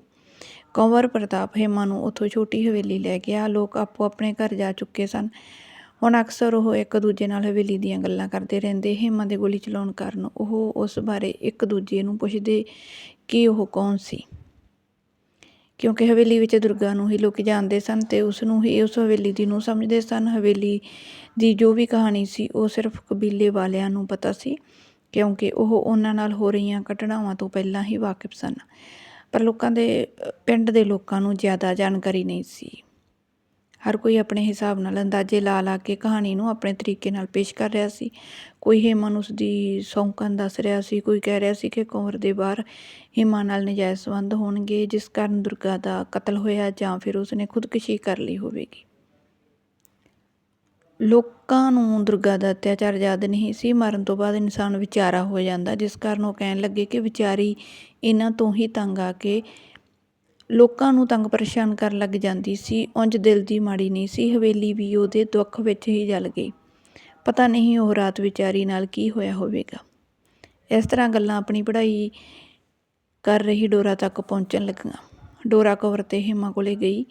ਕੰਵਰ ਪ੍ਰਤਾਪ ਹੇਮਾ ਨੂੰ ਉੱਥੋਂ ਛੋਟੀ ਹਵੇਲੀ ਲੈ ਗਿਆ। ਲੋਕ ਆਪੋ ਆਪਣੇ ਘਰ ਜਾ ਚੁੱਕੇ ਸਨ। ਹੁਣ ਅਕਸਰ ਉਹ ਇੱਕ ਦੂਜੇ ਨਾਲ ਹਵੇਲੀ ਦੀਆਂ ਗੱਲਾਂ ਕਰਦੇ ਰਹਿੰਦੇ। ਹੇਮਾ ਦੇ ਗੋਲੀ ਚਲਾਉਣ ਕਾਰਨ ਉਹ ਉਸ ਬਾਰੇ ਇੱਕ ਦੂਜੇ ਨੂੰ ਪੁੱਛਦੇ ਕਿ ਉਹ ਕੌਣ ਸੀ? ਕਿਉਂਕਿ ਹਵੇਲੀ ਵਿੱਚ ਦੁਰਗਾ ਨੂੰ ਹੀ ਲੋਕ ਜਾਣਦੇ ਸਨ ਤੇ ਉਸ ਨੂੰ ਹੀ ਉਸ ਹਵੇਲੀ ਦੀ ਨੂੰਹ ਸਮਝਦੇ ਸਨ। ਹਵੇਲੀ ਦੀ ਜੋ ਵੀ ਕਹਾਣੀ ਸੀ, ਉਹ ਸਿਰਫ ਕਬੀਲੇ ਵਾਲਿਆਂ ਨੂੰ ਪਤਾ ਸੀ, ਕਿਉਂਕਿ ਉਹ ਉਹਨਾਂ ਨਾਲ ਹੋ ਰਹੀਆਂ ਘਟਨਾਵਾਂ ਤੋਂ ਪਹਿਲਾਂ ਹੀ ਵਾਕਿਫ ਸਨ। ਪਰ ਲੋਕਾਂ ਦੇ, ਪਿੰਡ ਦੇ ਲੋਕਾਂ ਨੂੰ ਜ਼ਿਆਦਾ ਜਾਣਕਾਰੀ ਨਹੀਂ ਸੀ। ਹਰ ਕੋਈ ਆਪਣੇ ਹਿਸਾਬ ਨਾਲ ਅੰਦਾਜ਼ੇ ਲਾ ਲਾ ਕੇ ਕਹਾਣੀ ਨੂੰ ਆਪਣੇ ਤਰੀਕੇ ਨਾਲ ਪੇਸ਼ ਕਰ ਰਿਹਾ ਸੀ। ਕੋਈ ਹੇਮਾ ਨੂੰ ਉਸ ਸੌਂਕਣ ਦੱਸ ਰਿਹਾ ਸੀ, ਕੋਈ ਕਹਿ ਰਿਹਾ ਸੀ ਕਿ ਕੁੰਵਰ ਦੇ ਬਾਹਰ ਹੇਮਾ ਨਾਲ ਨਜਾਇਜ਼ ਸੰਬੰਧ ਹੋਣਗੇ, ਜਿਸ ਕਾਰਨ ਦੁਰਗਾ ਦਾ ਕਤਲ ਹੋਇਆ ਜਾਂ ਫਿਰ ਉਸਨੇ ਖੁਦਕੁਸ਼ੀ ਕਰ ਲਈ ਹੋਵੇਗੀ। ਲੋਕਾਂ ਨੂੰ ਦੁਰਗਾ ਦਾ ਅਤਿਆਚਾਰ ਯਾਦ ਨਹੀਂ ਸੀ, ਮਰਨ ਤੋਂ ਬਾਅਦ ਇਨਸਾਨ ਵਿਚਾਰਾ ਹੋ ਜਾਂਦਾ, ਜਿਸ ਕਾਰਨ ਉਹ ਕਹਿਣ ਲੱਗੇ ਕਿ ਵਿਚਾਰੀ ਇਹਨਾਂ ਤੋਂ ਹੀ ਤੰਗ ਆ ਕੇ ਲੋਕਾਂ ਨੂੰ ਤੰਗ ਪਰੇਸ਼ਾਨ ਕਰਨ ਲੱਗ ਜਾਂਦੀ ਸੀ। ਉਂਝ ਦਿਲ ਦੀ ਮਾੜੀ ਨਹੀਂ ਸੀ। ਹਵੇਲੀ ਵੀ ਉਹਦੇ ਦੁੱਖ ਵਿੱਚ ਹੀ ਜਲ ਗਈ। ਪਤਾ ਨਹੀਂ ਉਹ ਰਾਤ ਵਿਚਾਰੀ ਨਾਲ ਕੀ ਹੋਇਆ ਹੋਵੇਗਾ। ਇਸ ਤਰ੍ਹਾਂ ਗੱਲਾਂ ਆਪਣੀ ਪੜ੍ਹਾਈ ਕਰ ਰਹੀ ਡੋਰਾ ਤੱਕ ਪਹੁੰਚਣ ਲੱਗੀਆਂ। ਡੋਰਾ ਕਵਰ ਤੇ ਹਿਮਾ ਕੋਲੇ ਗਈ।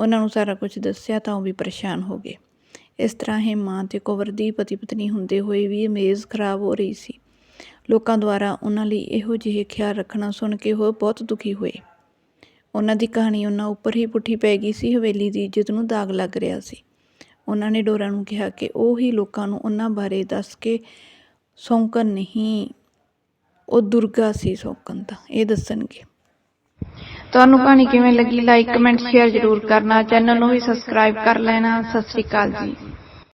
ਉਹਨਾਂ ਨੂੰ ਸਾਰਾ ਕੁਝ ਦੱਸਿਆ ਤਾਂ ਉਹ ਵੀ ਪਰੇਸ਼ਾਨ ਹੋ ਗਏ। ਇਸ ਤਰ੍ਹਾਂ ਹਿਮਾ ਤੇ ਕਵਰ ਦੀ ਪਤੀ ਪਤਨੀ ਹੁੰਦੇ ਹੋਏ ਵੀ ਮੇਜ਼ ਖਰਾਬ ਹੋ ਰਹੀ ਸੀ। ਲੋਕਾਂ ਦੁਆਰਾ ਉਹਨਾਂ ਲਈ ਇਹੋ ਜਿਹੇ ਖਿਆਲ ਰੱਖਣਾ ਸੁਣ ਕੇ ਉਹ ਬਹੁਤ ਦੁਖੀ ਹੋਏ। ਉਹਨਾਂ ਦੀ ਕਹਾਣੀ ਉਹਨਾਂ ਉੱਪਰ ਹੀ ਪੁੱਠੀ ਪੈ ਗਈ ਸੀ। ਹਵੇਲੀ ਦੀ ਇੱਜ਼ਤ ਨੂੰ ਦਾਗ ਲੱਗ ਰਿਹਾ ਸੀ। ਉਹਨਾਂ ਨੇ ਡੋਰਾ ਨੂੰ ਕਿਹਾ ਕਿ ਉਹ ਹੀ ਲੋਕਾਂ ਨੂੰ ਉਹਨਾਂ ਬਾਰੇ ਦੱਸ ਕੇ ਸੌਂਕਣ ਨਹੀਂ, ਉਹ ਦੁਰਗਾ ਸੀ ਸੌਂਕਣ ਤਾਂ, ਇਹ ਦੱਸਣਗੇ। ਤੁਹਾਨੂੰ ਕਹਾਣੀ ਕਿਵੇਂ ਲੱਗੀ? ਲਾਈਕ ਕਮੈਂਟ ਸ਼ੇਅਰ ਜ਼ਰੂਰ ਕਰਨਾ। ਚੈਨਲ ਨੂੰ ਵੀ ਸਬਸਕ੍ਰਾਈਬ ਕਰ ਲੈਣਾ। ਸਤਿ ਸ਼੍ਰੀ ਅਕਾਲ ਜੀ।